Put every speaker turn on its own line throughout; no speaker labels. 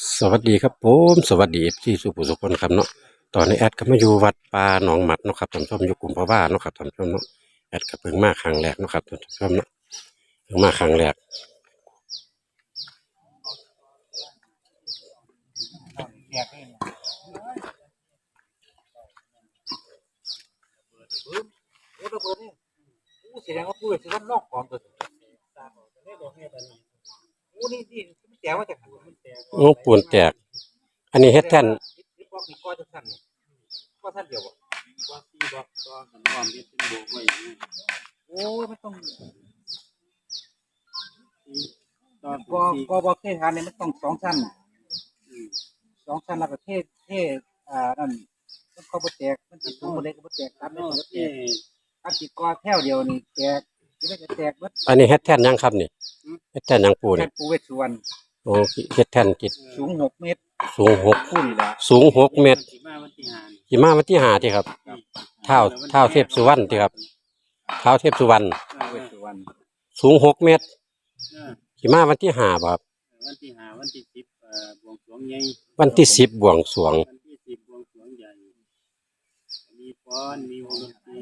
สวัสดีครับผมสวัสดีที่สุภูสุคนครับเนาะตอนนี้แอดก็มาอยู่วัดป่าหนองหมัดเนาะครับท่านผู้ชมอยู่กลุ่มพ่อบ้าเนาะครับท่านผู้ชมเนาะแอดก็เพิ่งมาครั้งแรกเนาะครับท่านผู้ชมเนาะเพิ่งมาครั้งแรก
เบิดนี่โอ้แสดงว่าผู้เป็นคนนอกของตัวโอ้นี่นี่มันแจ๋วมาจากไหน มันแจ๋ว
โอ้ปูนแตก อันนี้เฮ็ดแท่น
นี่บอกมีก้อนจังสั่นนี่ก้อนท่านเดียวบ่
ว่าที่บอกก็กันว่ามีเป็นโบกไว้อย่างนี้
โอ้มันต้อง
ตอน
ก็
ที่
ก็บอกเทศทานเนี่ยมันต้องสองชั้น
อืม
สองชั้นแล้วก็เทศเทศอ่านั่นมันเขาบ่แตกมันสิสูงบ่เล็กก็บ่แตกตาม
น
นั้น
อก
ก็บ่แต
ที่
กอันสิกอแถวเดียวนี่แตกที่ได้ก็แตกเบิด
อันนี้เฮ็ดแท่นยังครับนี่เฮ็ดแท่นยังปู
แท่
นี่
นปูเวชสุวรรณ
โอ้เฮ็ดแท่นกิด
สูงหกเมตร
สูงหก
คู่นี่ล่ะ
สูงหกเมตร
ที่มาวันที่หานี่
ขี่มาวันที่หาที่ครับเท้าเท้าเทพสุวรรณที่ครับเท้าเทพสุวรรณ
ปูเวชสุวรรณ
สูงหกเมตร
เออ
ขี่มาวันที่หาบ่ครับ
วันที่หาวันที่สิบเอ่อบวงสรวงใหญ่
วันที่สิบบวงสรวง
วันที่สิบบวงสรวงใหญ่มีฟ้อนมีวงดนตรี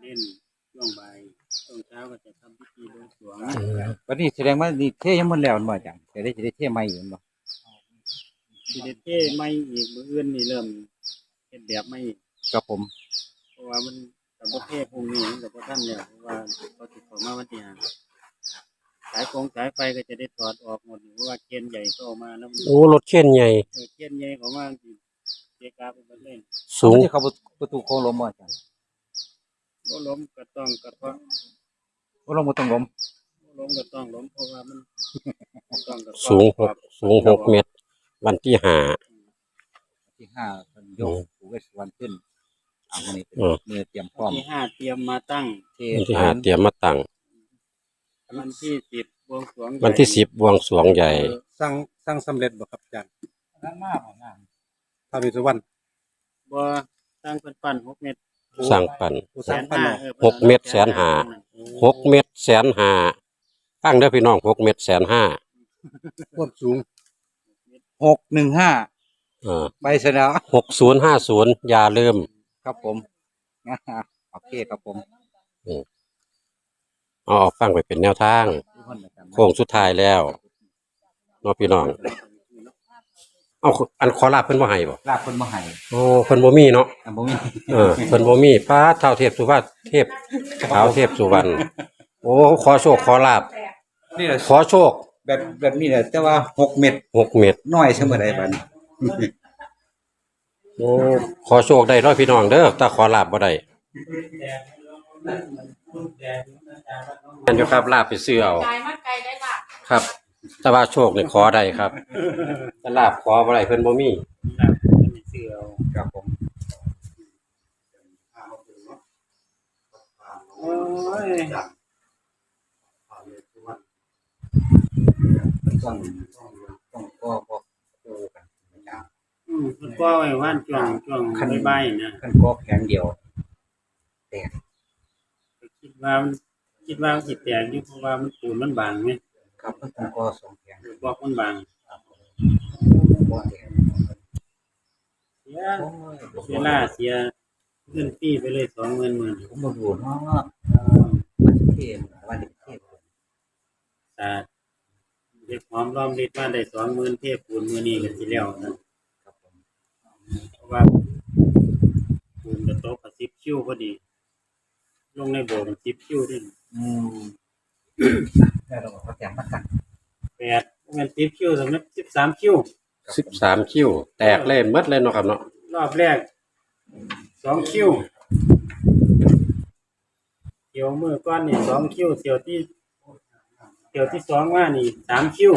เล่นช่วงบ่าย ช่วงเช้าก็จะทำพิธีบวงสรวง
วันนี้แสดงว่านี่เทยังมันแล้วมันบ่จังจะได้จะได้เทใหม่อยู่บ่
สิเดเท่ไม่อีกมืออื่นนี่เริ่มเป็นแบบไม่อีก
ครับผม
เพราะว่ามันกับประเภทพวกนี้มันกับพวกท่านเนี่ยเพราะว่าเขาติดต่อมาวันที่หาสายฟงสายไฟก็จะได้ถอดออกหมดเพราะว่าเกณฑ์ใหญ่ก็ออกมาแล้วมัน
โอ้รถเข็นใหญ่
เออเกณฑ์ใหญ่ของมันสิเจกาเป็นประเด็น
สูง
ที่เขาประตูโค้งล้มบ่จัง
ก็ล้มก็ต้องกระเทาะ
บ่ล้มบ่ต้องล้ม
บ่ล้มก็ต้องล้มเพราะว่ามันต้องกระเทาะ
สูงหกสูงหกเมตร วันที่หา
ที่ห้าเพิ่นยกปูเวชสุวรรณขึ้นเอาวันนี้เป็น
อืม
มือเตรียมพร้อม
ที่ห้าเตรียมมาตั้ง
เท
วันที่หาเตรียมมาตั้ง
วันที่สิบบวงสรวงใหญ่
วันที่สิบบวงสรวงใหญ่
สร้างสร้างสำเร็จบ่ครับอาจารย์
นั้นมาบ่งาน
พระวิศวรรณ
บ่ตั้งเป็นปั้นหกเมตร
สร้างปั่น
ผู้สร้างปั้น
เออ
หกเม็ดแสนห้าหกเมตรแสนหาตั้งเด้อพี่น้องหกเมตรแสนห้า
ความสูง
หกหนึ่งห้า
เออ
ใบเสนอ
หกศูนย์ห้าศูนย์อย่าลืม
ครับผมอ่าโอเคครับผม
เอาออกฟังไปเป็นแนวทาง
ทุกคนนะครับ
โค้งสุดท้ายแล้วเนาะพี่น้อง เอาอันขอลาบเพิ่นบ่ให้บ่
ลากคนมาให้
โอ้เพิ่นบ่มีเนาะ
อะบ่มี
เออเพิ่นบ่มีพระเท้าเทพสุวรรณเทพเท้าเทพสุวรรณโอ้ขอโชคขอลาบ
นี่แหละ
ขอโชค
แบบแบบนี้แหละแต่ว่าหกเม็ด
หกเมตร
น้อยเสมอใดบัดนี้
โอ้ขอโชคได้เนาะพี่น้องเด้อถ้าขอลาบบ่ได้อันอยู่ครับลาบไปซื้อเอา
กายมากไกลได้ละ
ครับ แต่ว่าโชคนี่ขอได้ครับแต่ลาบขอบ่ได้เพิ่นบ่มี
ครับอันนี้เสือเอา
ครับผม
โอ้ย
ต้องต้องก็ก็ดูกันนะครับ
อืมมันก็ไว้ว่านช่วงช่วงบ่ายๆนะ
ขั้นก็แข็งเดียว
คิดว่ามันคิดว่ามันสิแตกอยู่เพราะว่ามันปูนมันบางไง
ครับขั้นต้องก็สองแข็ง
บอกมันบาง
ก็แข็ง
เสียเสียล่าเสียเงินฟรีไปเลยสองหมื่นหมื่น
ผมบ่รู้เนาะมันเทศว่าเด็กเทศ
สาดเด็กหอมรอมริดมาได้สองหมื่นเทพปูนมือนี้กันทีแล้วนะครับ
ผม
เพราะว่าปูนกระโตกกับสิบคิ้วพอดี ลงในโบกันสิบคิ้วด้วย
อืม แล้วเราก็แข็งมากัน
แปดเงินสิบคิ้วสำนักสิบสามคิ้ว
สิบสามคิว แตกเล่นหมดเลยเนาะครับเนาะ
รอบแรกสองคิ้วเที่ยวมือก้อนนี่สองคิ้วเที่ยวที่เที่ยวที่สองว่านี่สามคิ้ว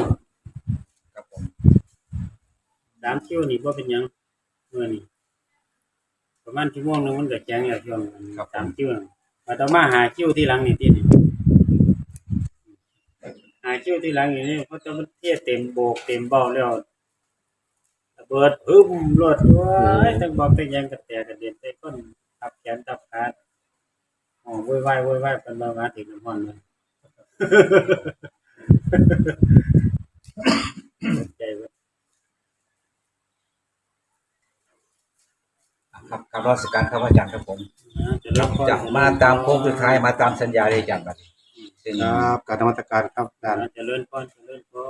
ครับผม
สามคิ้วนี่ว่าเป็นหยังเมื่อนี่ประมาณชั่วโมงหนึงมันก็แจ้งแล้วช่วงสามคิ้วน่ะมาต่อมาหาคิ้วที่หลังนี่ที่นี่หาคิ้วที่หลังอย่างนี้เขาจะมันเที่ยเต็มโบกเต็มเบาแล้วระเบิดพึ่มรวดว้ายทั้งบอกเป็นยังกระแตกระเด็นไปก้นทับแขนทับขาอ๋อวุ่นวายวุ่นวายเป็นมามาถึงน้ำมันเลย
ครับกราบราชการครับอาจารย์ครับผม
จะ
มาตามโค้งสุดท้ายมาตามสัญญาเลยอาจารย์บั ซึ่ง
ครับการนมัสการครับอาจารย์
จะเลื่อนก้อนจะเลื่อนก้อ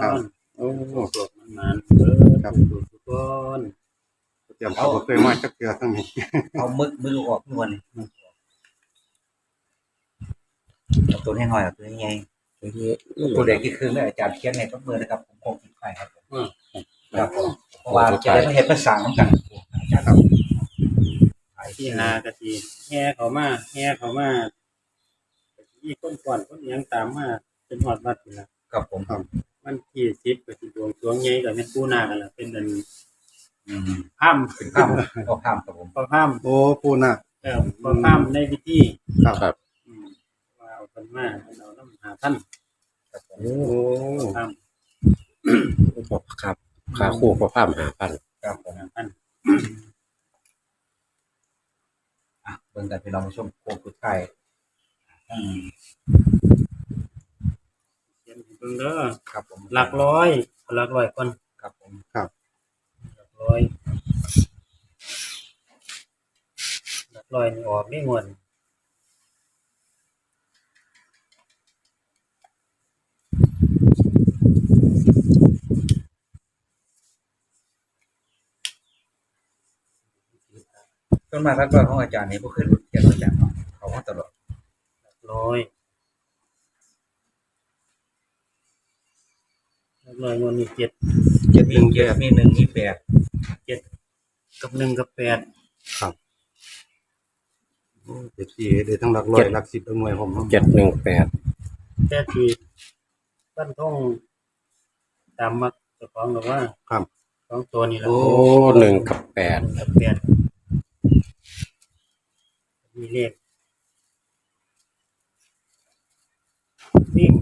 ครับ
น
โอ้
สวดมันมันเออ
ครับ
ทุกทุกคน
เตรียมเขาบ่เคยมาจักเทื่อทั้งนี้
เอามึกมือออกนวลเอาตัวให้หน่อยเอาตัวให้ไงตัวเด็กที่คือแม่อาจารย์เขียนในทุกมือนะครับผมคงคิดไปครับผมครับผมเพราะว่าจะได้มาเห็นภาษาเหมือนกันอาจารย์ครับ
ที่หากะทีแห่เขามาแห่เขามา ที่ต้นก่อนต้นยังตามมาเป็นหอดวัดนี่ละ
ครับผม
มันที่สิบก็สิดวงสวงใหญ่ก็เป็นผู้นากันละเป็นอัน
อืม
ห้าม
เป็นข้ามเอาข้ามครับผม
พอห้าม
โอ้ปูน่ะ
เออพอห้ามในพิธี
ครับ
ครับ
อืมว่าเอาคนมาเอาน้ำหาท่าน
ครับผม
โอ้
ห้าม
บอกครับค่าคู่พอพามหาพัน
ครับผม
หาท่าน
อะเบิ่งกันพี่น้องผู้ชมโค้งสุดท้ายอืม
เขียนให้เบิ่งเด้อ
ครับผม
หลักร้อยเอาหลักร้อยก่อน
ครับผม
หลักร้อย หลักร้อยนี่ออกไม่งวน
ต้นมารักร้อยของอาจารย์นี่บ่เคยหลุดเขียนอาจารย์เนาะเขามาตลอด
หลักร้อย หลักร้อยงวนนี่เจ็ด
เจ็ดหนึ่งเจ็ดมีหนึ่งมีแปด
กับหนึ่งกับแปด
เจ็ดสี่ได้ทั้งหลักร้อยหลักสิบหลักหน่วยผม
เจ็ดหนึ่งแปด
แต่ที่บ้านท่องตามมักเจ้าของหรือว่า
ครับ
สองตัวนี่แหละ
โอ้หนึ่งกับแปด
หนึ่งกับแปดมีเลขวิ่ง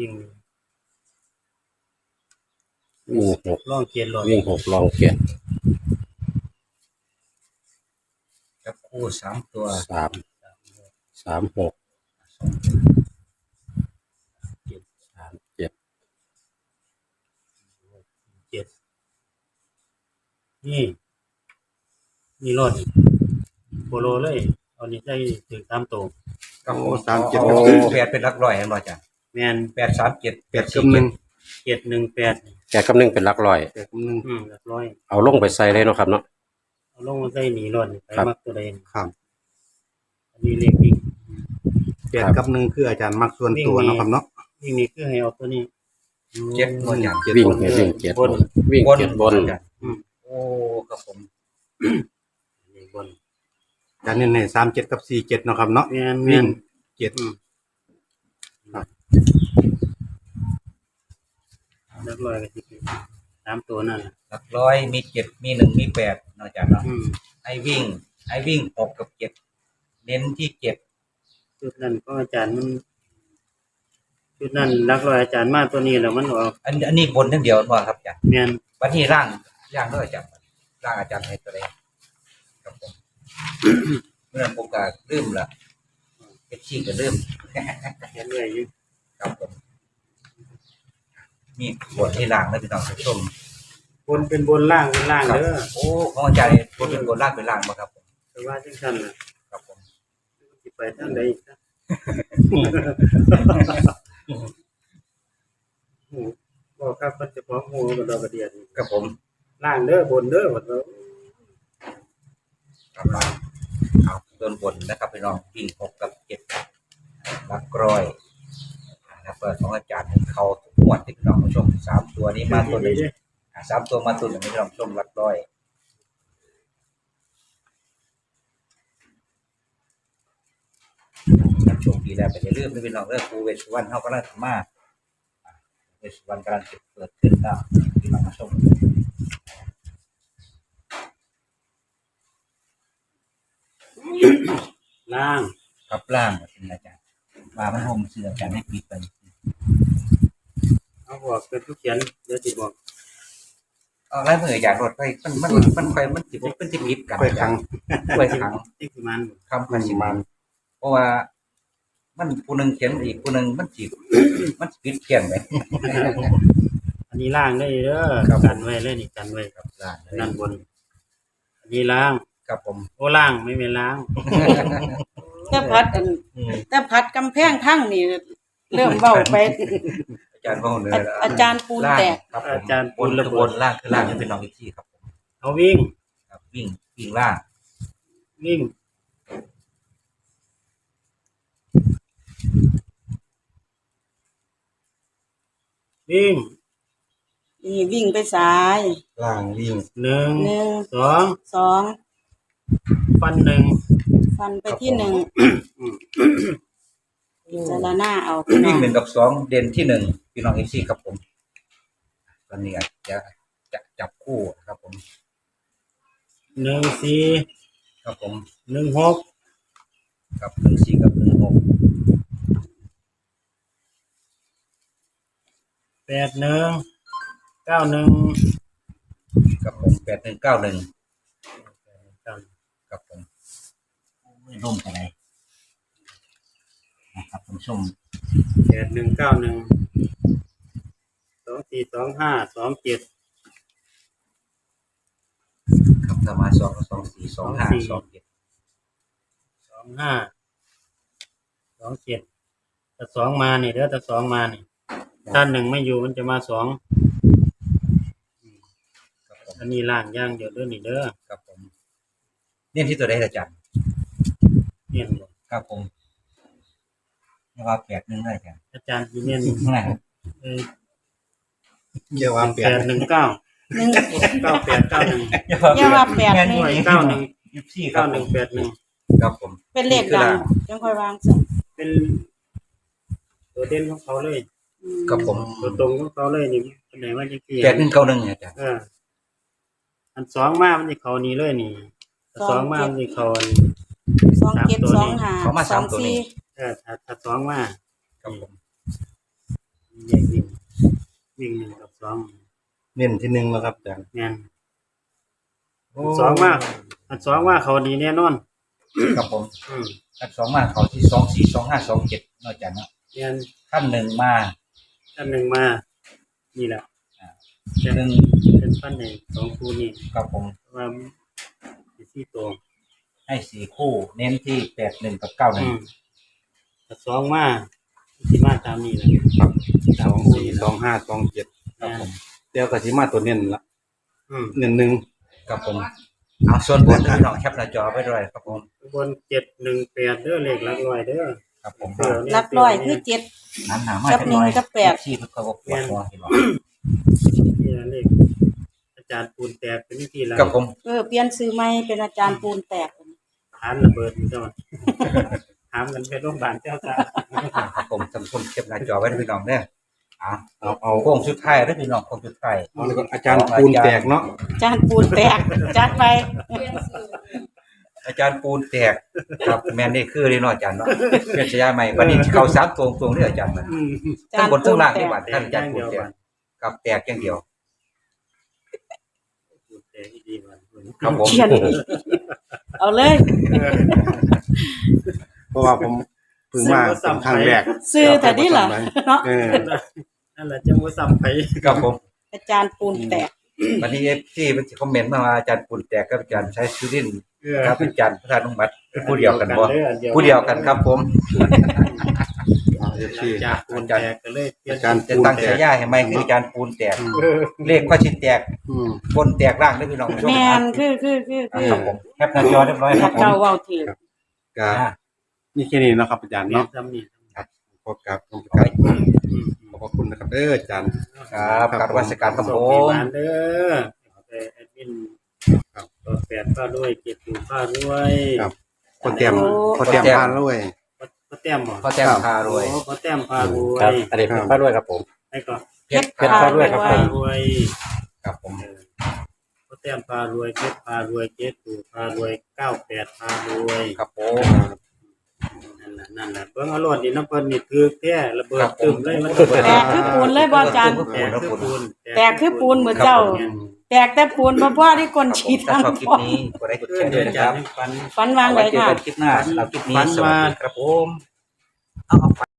วิ่ง
วิ่งหก
ล่องเกียนหลอด
วิ่งหกลองเจ็ด
กับคู่สามตัว
สามสามหกสามเจ็ด
เจ็ดนี่นี่รถโปโลเลยเอานี่ใส่ถึงตามตัว
กับ
โอ้สามเจ็ด
โอ้
กับสี่
แปดเป็นรักร้อยเห็นบ่อาจารย์
แมน
แปดสามเจ็ด
แปดกับหนึ่ง
เจ็ดหนึ่งแปด
แกกับหนึ่งเป็นหลักร้อย
แปดกับหนึ่ง
อืมเรียบร้อย
เอาลงไปใส่เลยเนาะครับเนาะ
เอาลงมาใส่หนีรถนี่ไป
ครับ
มักตัวใดนี่
ครับ
อันนี้เลขวิ่ง
แปดกับหนึ่งคืออาจารย์มักส่วนตัวเนาะครับเนาะ
วิ่งนี่คือให้เอาตัวนี้
เจ็ดบ่อาจารย์
เจ็ด
วิ่ง
บน
ให้วิ่งเจ็ด
บน
วิ่งเจ็ดบน
อาจารย์
อืม
โอ้ครับผม
นี่บน
อาจารย์เน้นให้สามเจ็ดกับสี่เจ็ดเนาะครับเนาะ
แมนแม
วิ่ง
น
เจ็ด
อืม
ครับ
เรียบร้อยก็สิเป็นตามตัวนั่นแหละ
รักร้อยมีเจ็ดมีหนึ่งมีแปดเนาะอาจารย์เนาะ
อืม
ไอ้วิ่งไอ้วิ่งหกกับเจ็ดเน้นที่เจ็ด
ชุดนั้นก็อาจารย์มันชุดนั้นรักร้อยอาจารย์มาตัวนี้แล้วมันออก
อันอันนี้บนทั้งเดียวบ่ครับอาจารย์
แมน
วันนี้ร่างร่างด้วยอาจารย์ร่างอาจารย์ให้ตัวเองครับผม เมื่อผมก็ลืมละเป็นชี้ก็ลืม
เห็นเลยอยู่
ครับผม มีบทที่ล่างแล้วพี่น้องผู้ชม
บนเป็นบนล่างเป็นล่าง
ครับ
เด้อ
โอ้ของอาจารย์บทเป็นบทล่างเป็นล่างมาครับผม
แต่ว่าจังซั่นน่ะ
ครับผม
สิไปทางใดอีกนะโอ้บ่ครับมันจะพร้อมหูกับดอกกระเดียดนี่
ครับผม
ล่างเด้อบนเด้อว่าเด้อ
ครับมาเอาต้นบนนะครับพี่น้องวิ่งหกกับเจ็ดลักร้อย นะครับเปิดของอาจารย์เขาทุกงวดที่พี่น้องผู้ชมสามตัวนี้มาตัวหนึ่ง
เด้อ
อะสามตัวมาตัวหนึ่งพี่น้องผู้ชมลักร้อยครับโชคดีแล้วไปอย่าลืมนะพี่น้องเรื่องครูเวชสุวรรณเขากำลังทำมาอะเวชสุวรรณกำลังจะเปิดขึ้นแล้วพี่น้องผู้ชม
ล่าง
กับล่างเป็นอาจารย์มาพระพรหมเสืออาจารย์ให้ปิดไป
เอาบอกเป็นทุกเขียนเดี๋ยวสิบอก
เอาไล่มืออาจารย์รถไปมันมันมันค่อยมันจิบมันจิบิดกัน
ค่อยครั้ง
ค่อยขัง
ที่สิมัน
คำพันสิมันเพราะว่า มันผู้หนึ่งเขียนอีกผู้หนึ่งมันจิบมันจิบิดเขียนไป
อันนี้ล่างได้เด้อ
ครับผม
กันไว้เลยนี่กันไว้
ครับล่างเลย
นั่นบน อันนี้ล่าง
ครับผม
โอ้ล่างไม่เป็นล่าง
แต่พัดอัน
อืม
แต่พัดกำแพงทั้งนี่ เริ่มเว้าไป
อาจารย์พ่อเหนือ
อาอาจารย์ปูนแตก
ครับผม
อาจารย์ปู
บ
น
น
ระ
คื
เบิ
อ
ด
บนล่างคือล่างจะเป็นน้องอีกที่ครับผม
เอาวิ่ง
ครับวิ่งวิ่งล่าง
วิ่ง วิ่ง
นี่วิ่งไปซ้าย
ล่างวิ่ง
หนึ่ง
หนึ่ง
สอง
สอง
ฟันหนึ่ง
ฟันไปที่หนึ่ง พิจารณาเอา
วิ่งหนึ่งกับสองเด่นที่หนึ่งพี่น้องอีกที่ครับผมตอนนี้อาจจะจะจับคู่ครับผม
หนึ่งสี่
ครับผม
หนึ่งหก
กับหนึ่งสี่กับหนึ่งหก
แปดหนึ่งเก้าหนึ่ง
กับผมแปดหนึ่งเก้าหนึ่งกับผมไม่ร่มไปไหน นะครับผมชม
แปดหนึ่งเก้าหนึ่งสองสี่สองห้าสองเจ็ด
ครับสมาสองสองสี่สองห้าสองเจ็ด
สองห้าสองเจ็ดแต่สองมาเนี่ยเด้อแต่สองมาเนี่ยถ้าหนึ่งไม่อยู่มันจะมาสอง
ครับผม
อันนี้ล่างย่างเดียวเด้อนี่เด้อ
ครับผมเนี่ยที่ตัวใดอาจารย์
เนี่ยบ่
ครับผม นี่ว่าแปดหนึ่งได้อาจารย์
อาจารย์ที่เนี่ย
เมื่อไหร่
เออ
เกี่ยวว่าเปลี่ย
แป
น
ดหนึ่งเก้า
หนึ่ง
เก้าแปดเก้าหนึ่ง
อย่าว่าแปดหนึ่ง
เก้าหนึ่ง
ยี่สิบสี่ครั
เก้า
บ
ห
ผ
นึ่ง
ม
แปดหนึ่ง
ครับผม
เป็นเลขดังจังค่อยวางซะ
เป็นตัวเด่นของเขาเลย
อืม
ครับผม
ตัวตรงของเขาเลยนี่เป็นไหนว่าจะเกี่ย
แปดหนึ่งเก้าหนึ่งอาจารย์
เอออันสองมามันจะเขานี้เลยนี่อันสองมามันจะเขาอัน
สองเจ็ดสองห้าสองสี่
เออ ถ้าถ้าสองมา
ครับผม
แยกวิ่งวิ่งหนึ่งกับสอง
เน้นที่หนึ่งแล้วครับอาจารย์
แม่นอันสองมาอันสองมาเขาดีแน่นอน
ครับผม
อืม
อันสองมาเขาที่สองสี่สองห้าสองเจ็ดนอกจากนั้น
แม่น
ขั้นหนึ่งมา
อันหนึ่งมา นี่แหละ
หนึ่ง
เป็นปั้นในสองคู่นี่
ครับผม
เพราะว่าสิสี่ตัว
ให้สี่คู่ เน้นที่แปดหนึ่งกับเก้าหนึ่
อื
ง
ม แต่สองมาสิมาตามนี้แหละ
ครับสองสี่สองห้าสองเจ็ด
ครับผม
เดี๋ยวกสิมาตัวเน้นละ
อืม
เน้นหนึ่ง
ครับผมเอาส่วนบนพี่น้องแคปหน้าจอไว้ด้วยครับผม
บนเจ็ดหนึ่งแปดเด้อเลขหลักร้อยเด้อ
ครับผม
เดี๋ยวนี้
หลักร้อยคือเจ็ด
น้ำหนามา
กับหนึ่งกับแปด
ที่เพิ่งเขาบอกปวดหัวเห็นหรอ
นี่ละเลขอาจารย์ปูนแตกเป็นวิธีละ
ครับผม
เออเปลี่ยนซื้อใหม่เป็นอาจารย์ปูนแตก
ฐานระเบิดนี่เจ้า ถามกันไปโรงพยาบาลเจ้าตา
ครับผมท่านผู้ชมแคปหน้าจอไว้ด้วยพี่น้องเนี่ยเอา
เอาเอา
โค้งสุดท้ายด้วยพี่น้องโค้งสุดท้าย
เอาแล้วก็อาจารย์ปูนแตกเนาะ
อาจารย์ปูนแตกจัดไป
อาจารย์ปูนแตกครับแมนนี่คือเรียนอาจารย์เนาะเพื่อนชายาใหม่วันนี้เขาสามตรงตรงๆเรื่องอาจารย์มัน
อืม
อา
ทั้
จางรย์
บนทั้งล่าง
ปู
นี่
นแตก
บัดท่านอาจารย์ปูนแตกกับแตกอย่างเดียว
ปูนแตกดีกว่า
ครับผม
เขียนเอาเลย
เพ ราะว่าผมเพิ่งมาเป็นครั้งแรก
ซื้อแต่นี่ล่ะเนาะ
เออ
นั่นแหละจะมัวซ้ำไป
ครับผม
อาจารย์ปูนแตก
วันนี้เอฟซีมันคอมเมนต์มาว่าอาจารย์ปูนแตกกับอาจารย์ใช้สุรินทร์
เออ
ครับอาจารย์พระธานุมัติเป็นผู้เดียวกันบ่
ด้ออัน
ผู้เดียวกันครับผม
จากปูนแตกก็เลยเปลี่ยน
อาจารย์
จะ
ปูน
ตั้ง
แต
ฉากยาให้ไหมคืออาจารย์ปูนแตก
เออ
เลขว่าชิ้นแตก
อืม
บนแตกล่างด้วยพี่น้องผู้ช
แม
ม
นคือคือคือคือ
ครับผมแคปหน้าจอเรียบร้อยค
ถ้า
รับผม
เจ้าเว้าถือ
ก็
อ่า
นี่แค่นี้เนาะครับอาจารย์
เนาะ
เนาะ
ซ้ำนี่
ขอบกับขอบ
ครั
กับบขอบพระคุณนะครับเอออาจารย์
ครับกรารวัสการครับ
ส่
ผ
งที่
ม
บ้านเด้อแต่แอดมิน
ครับ
ตัวแปดก็ด้วยเจ็ดอยู่ก็ด้วย
ครับคนเตรียมคนเตรียมพานด้วย
ก็แต้มบ่
พ่อแจ้งพารวย
โอ้ก็แต้มพารว
ครับ
ย
อันนี้เป็นพระด้วยครับผม
ไอ้ก็
เพชร
เพชรพารวยครับผม
รวย
ครับผม
เออก็แต้มพารวยเพชรพารวยเจ็ดอยู่พารวยเก้าแปดพารวย
ครับผม
นั่นแหละนั่นแหละเบิ่งเอารมณ์นี่น้ำเพิ่นนี่คือแท้ระเบิดตึมเลยมัน
แตกคือปูนเลยบ่อาจารย์
แตกคือปูน
แตกคือปูนเหมือนเจ้า แตกแต่ปูนบ่พอที่คนฉีด
ถ้า
ทาง
ชอบคลิป
พ่อ
นี้กดไลค์กด
เอ
แช
อ
ร์ด้
เดี๋
วยยวนะค
อาจาร
รับ
ย์ให้ฟัน
ฝันวาง
เอา
เล
ไว้
ย
เจอ
ค่ะ
กันคลิปหน้าสำหรับคลิปนี้
ฝัน
สวั
ว่า
สดีครับผม
เอาเอา